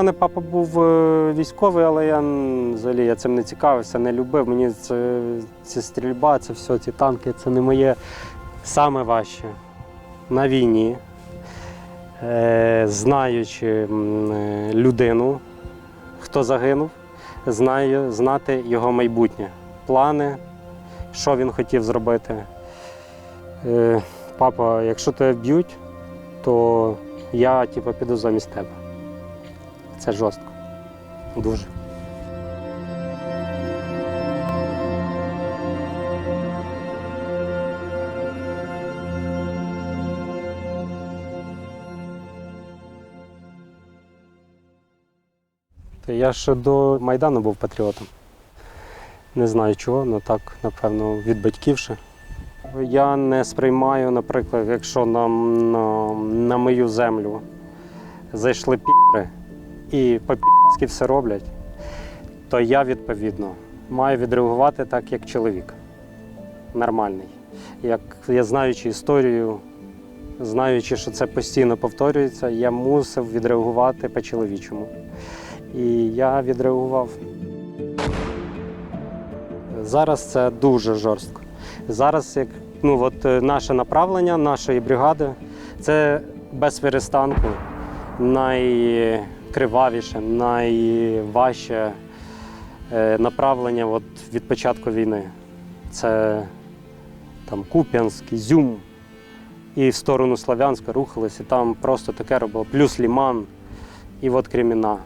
мене папа був е, військовий, але я взагалі я цим не цікавився, не любив. Мені це, це стрільба, це все, ці танки, це не моє саме важче на війні, е, знаючи е, людину, хто загинув, знаю, знати його майбутнє, плани, що він хотів зробити. Папа, якщо тебе б'ють, то я типу, піду замість тебе. Це жорстко. Дуже. Я ще до Майдану був патріотом. Не знаю чого, але так, напевно, від батьків ще. Я не сприймаю, наприклад, якщо на, на, на мою землю зайшли піри і по-пі***ськи все роблять, то я відповідно маю відреагувати так, як чоловік. Нормальний. Як я знаючи історію, знаючи, що це постійно повторюється, я мусив відреагувати по-чоловічому. І я відреагував. Зараз це дуже жорстко. Зараз, як ну, от, е, наше направлення нашої бригади, це без перестанку найкривавіше, найважче е, направлення от, від початку війни. Це там Куп'янськ, Ізюм. І в сторону Славянська рухалися, там просто таке робило, плюс Ліман і от Креміна.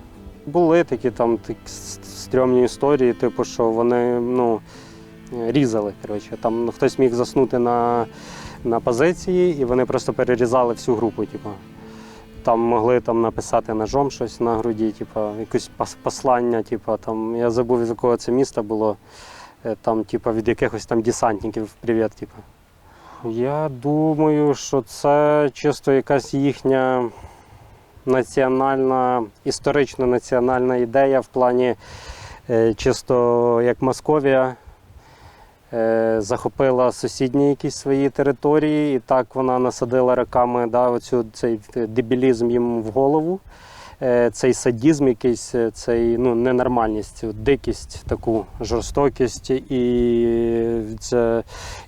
Були такі там такі стрьомні історії, типу, що вони ну, різали. Коротше. Там хтось міг заснути на, на позиції, і вони просто перерізали всю групу. Типу. Там могли там, написати ножом щось на груді, типу, якесь послання. Типу, там, я забув, з якого це міста було. Е, Там, типу, від якихось там десантників привіт. Типу. Я думаю, що це чисто якась їхня національна, історично національна ідея в плані е, чисто як Московія захопила сусідні якісь свої території, і так вона насадила роками да, оцю, цей дебілізм їм в голову. Е, Цей садізм, якийсь, е, цей ну, ненормальність, дикість, таку жорстокість, і, це,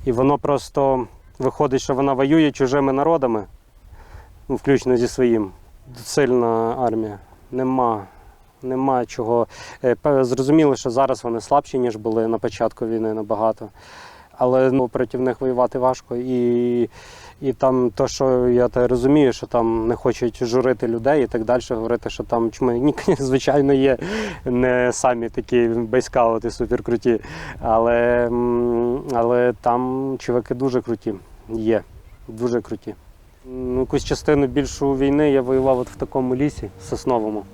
і воно просто виходить, що вона воює чужими народами, ну, включно зі своїм сильна армія. Нема. Нема чого. Е, Зрозуміло, що зараз вони слабші, ніж були на початку війни набагато. Але ну, проти них воювати важко. І, і там то, що я те розумію, що там не хочуть журити людей і так далі, говорити, що там чми, звичайно, є не самі такі бейскаути суперкруті. Але, але там чуваки дуже круті. Є. Дуже круті. Ну, Якусь частину більшу війни я воював от в такому лісі сосновому.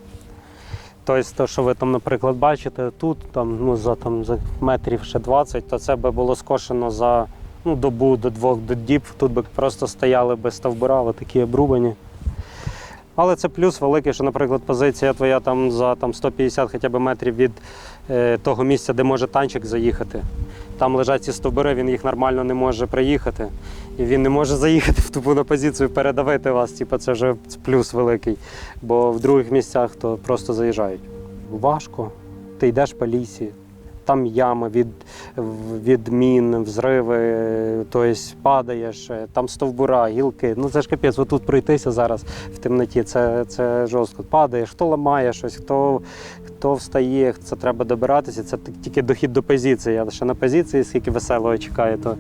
Тобто, то, що ви там, наприклад, бачите тут, там, ну, за, там, за метрів ще 20, то це би було скошено за ну, добу до двох до діб. Тут би просто стояли без стовбура, такі обрубані. Але це плюс великий, що, наприклад, позиція твоя там за там, 150 хоча б метрів від е, того місця, де може танчик заїхати. Там лежать ці стовбури, він їх нормально не може приїхати. І він не може заїхати в тупу на позицію, передавити вас. Типу, це вже плюс великий. Бо в других місцях то просто заїжджають. Важко. Ти йдеш по лісі, там ями від, від мін, взриви, тобто падаєш, там стовбура, гілки. Ну це ж капець, отут пройтися зараз в темноті. Це, це жорстко. Падаєш, хто ламає щось, хто, хто встає, це треба добиратися. Це тільки дохід до позиції. Я ще на позиції, скільки веселого чекає, то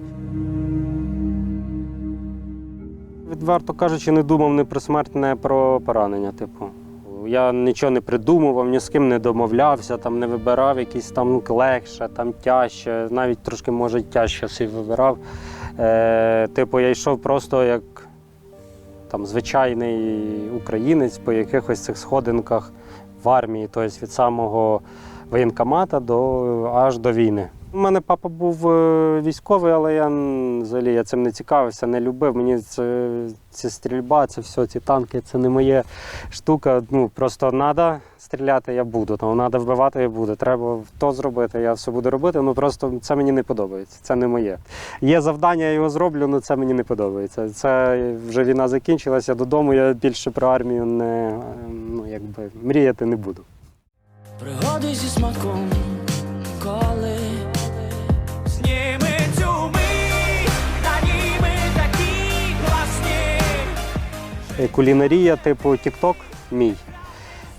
Відверто кажучи, не думав ні про смерть, ні про поранення. Типу. Я нічого не придумував, ні з ким не домовлявся, там не вибирав якісь там легше, там тяжче, навіть трошки, може, тяжче собі вибирав. Е, типу, я йшов просто як там, звичайний українець по якихось цих сходинках в армії, тобто від самого воєнкомата до, аж до війни. У мене папа був е, військовий, але я взагалі я цим не цікавився, не любив. Мені це, це стрільба, це все, ці танки, це не моя штука. Ну просто треба стріляти, я буду. Ну, треба вбивати, я буду. Треба то зробити, я все буду робити. Ну просто це мені не подобається. Це не моє. Є завдання, я його зроблю, але це мені не подобається. Це вже війна закінчилася додому. Я більше про армію не ну якби мріяти не буду. Пригоди зі смаком, коли Кулінарія, типу TikTok мій.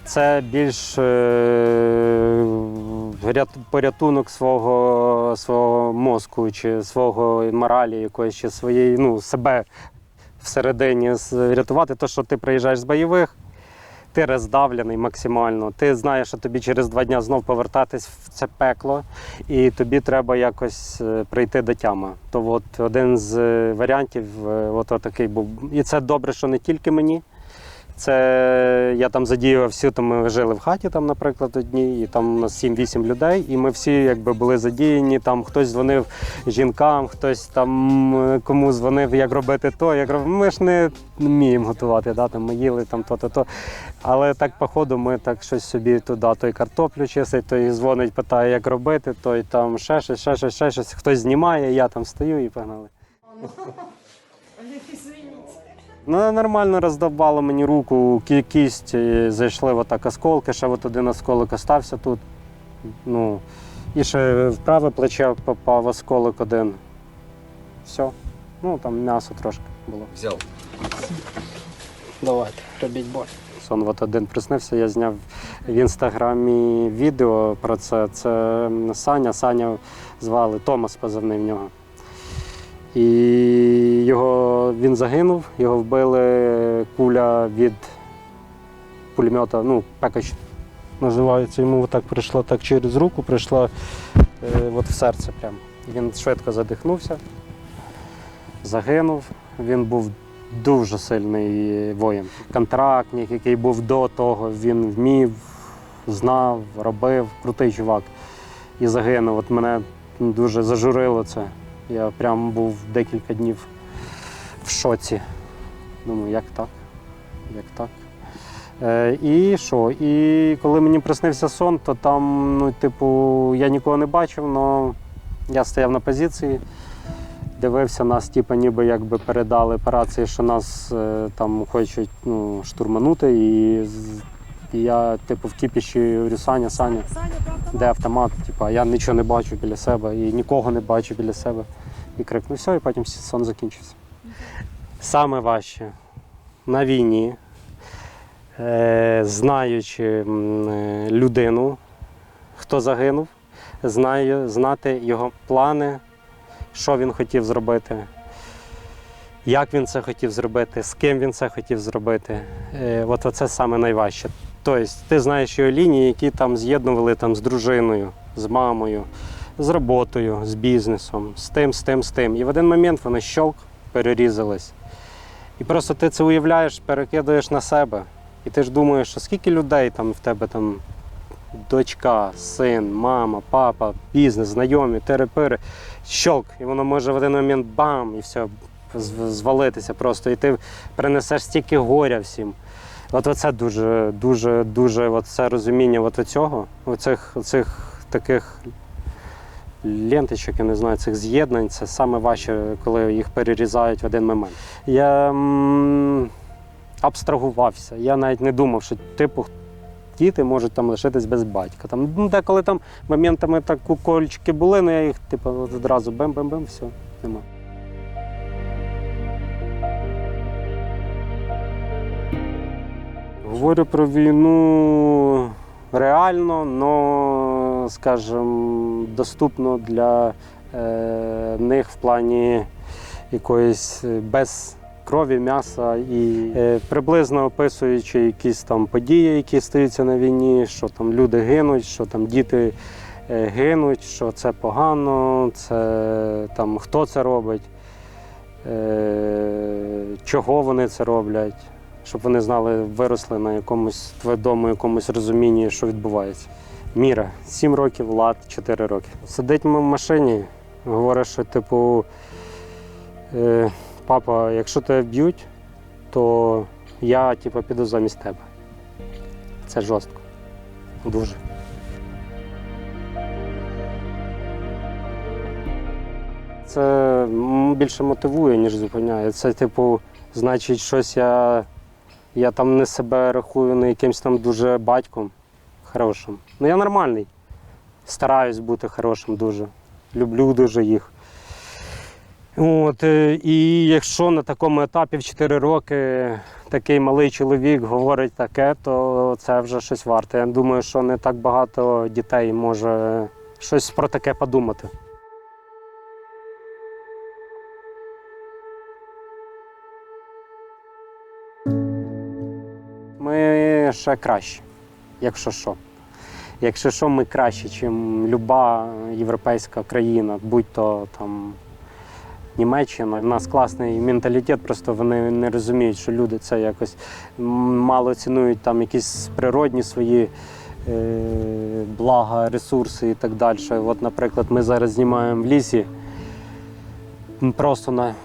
Це більш е, порятунок свого, свого мозку, чи свого моралі, якоїсь чи своєї, ну, себе всередині рятувати. То, що ти приїжджаєш з бойових, ти роздавлений максимально. Ти знаєш, що тобі через два дні знов повертатись в це пекло, і тобі треба якось е, прийти до тями. То от один з е, варіантів, е, от такий був. І це добре, що не тільки мені. Це я там задіював всі, там ми жили в хаті, там, наприклад, одній, і там у нас 7-8 людей, і ми всі якби були задіяні. Там хтось дзвонив жінкам, хтось там е, кому дзвонив, як робити то. Як роб- Ми ж не вміємо готувати, да? там, ми їли там то-то, то. Але так, по ходу, ми так щось собі туди, той картоплю чистить, той дзвонить, питає, як робити, той там ще щось, ще щось, ще щось. Хтось знімає, я там стою і погнали. Ну, нормально роздавало мені руку, кі- кість, зайшли отак осколки, ще от один осколок остався тут. Ну, і ще в праве плече попав осколок один. Все. Ну, там м'ясо трошки було. Взял. Давайте, робіть бой. Сон от один приснився, я зняв в інстаграмі відео про це. Це Саня. Саня звали Томас позивний в нього. І його, він загинув, його вбили куля від пулемета, ну, пекач називається. Йому так прийшла так через руку, прийшла е, от в серце прямо. Він швидко задихнувся, загинув. Він був дуже сильний воїн. Контрактник, який був до того, він вмів, знав, робив, крутий чувак. І загинув. От мене дуже зажурило це. Я прям був декілька днів в шоці. Думаю, як так? Як так? Е, і що? І коли мені приснився сон, то там, ну, типу, я нікого не бачив, але я стояв на позиції, дивився нас, типу, ніби якби передали операції, що нас е, там хочуть ну, штурманути. І, і я, типу, в кіпіші говорю, Саня, Саня, де автомат? Типу, я нічого не бачу біля себе і нікого не бачу біля себе. І крикнув, все, і потім сон закінчився. Саме важче на війні, е, знаючи е, людину, хто загинув, знаю, знати його плани, що він хотів зробити, як він це хотів зробити, з ким він це хотів зробити. Е, От це саме найважче. Тобто, ти знаєш його лінії, які там з'єднували там, з дружиною, з мамою, з роботою, з бізнесом, з тим, з тим, з тим. І в один момент вони щолк перерізались. І просто ти це уявляєш, перекидаєш на себе. І ти ж думаєш, що скільки людей там в тебе там дочка, син, мама, папа, бізнес, знайомі, терепири, щолк. І воно може в один момент бам, і все, звалитися просто. І ти принесеш стільки горя всім. От оце дуже, дуже, дуже от це розуміння от цього, оцих, оцих таких ленточок, я не знаю, цих з'єднань, це саме важче, коли їх перерізають в один момент. Я м, абстрагувався. Я навіть не думав, що типу діти можуть там лишитись без батька. Там, ну, деколи там моментами так кольчики були, але я їх типу, одразу бем-бем-бем, все, нема. Говорю про війну реально, але, скажімо, доступно для е, них в плані якоїсь е, без крові, м'яса і е, приблизно описуючи якісь там події, які стаються на війні, що там люди гинуть, що там діти гинуть, що це погано, це там хто це робить, чого вони це роблять щоб вони знали, виросли на якомусь твідому якомусь розумінні, що відбувається. Міра, 7 років, Влад 4 роки. Сидить ми в машині, говорить, що типу, е, папа, якщо тебе б'ють, то я типу, піду замість тебе. Це жорстко. Дуже. Це більше мотивує, ніж зупиняє. Це, типу, значить, щось я, я там не себе рахую не якимсь там дуже батьком хорошим. Ну я нормальний. Стараюсь бути хорошим дуже. Люблю дуже їх. От, е, і якщо на такому етапі в 4 роки такий малий чоловік говорить таке, то це вже щось варте. Я думаю, що не так багато дітей може щось про таке подумати. Ще кращі, якщо що. Якщо що, ми краще, ніж люба європейська країна, будь-то там Німеччина. У нас класний менталітет, просто вони не розуміють, що люди це якось мало цінують там якісь природні свої е, блага, ресурси і так далі. От, наприклад, ми зараз знімаємо в лісі просто на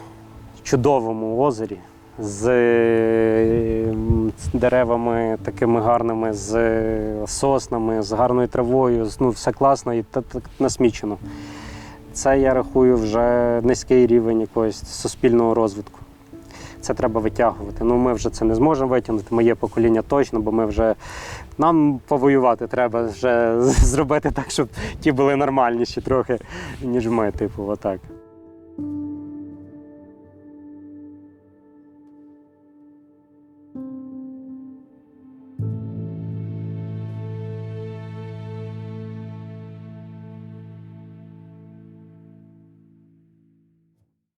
чудовому озері з е, м, з деревами такими гарними, з соснами, з гарною травою. Ну, все класно і насмічено. Це я рахую вже низький рівень якогось суспільного розвитку. Це треба витягувати. Ну, ми вже це не зможемо витягнути. Моє покоління точно, бо ми вже нам повоювати треба вже зробити так, щоб ті були нормальніші трохи, ніж ми, типу, отак.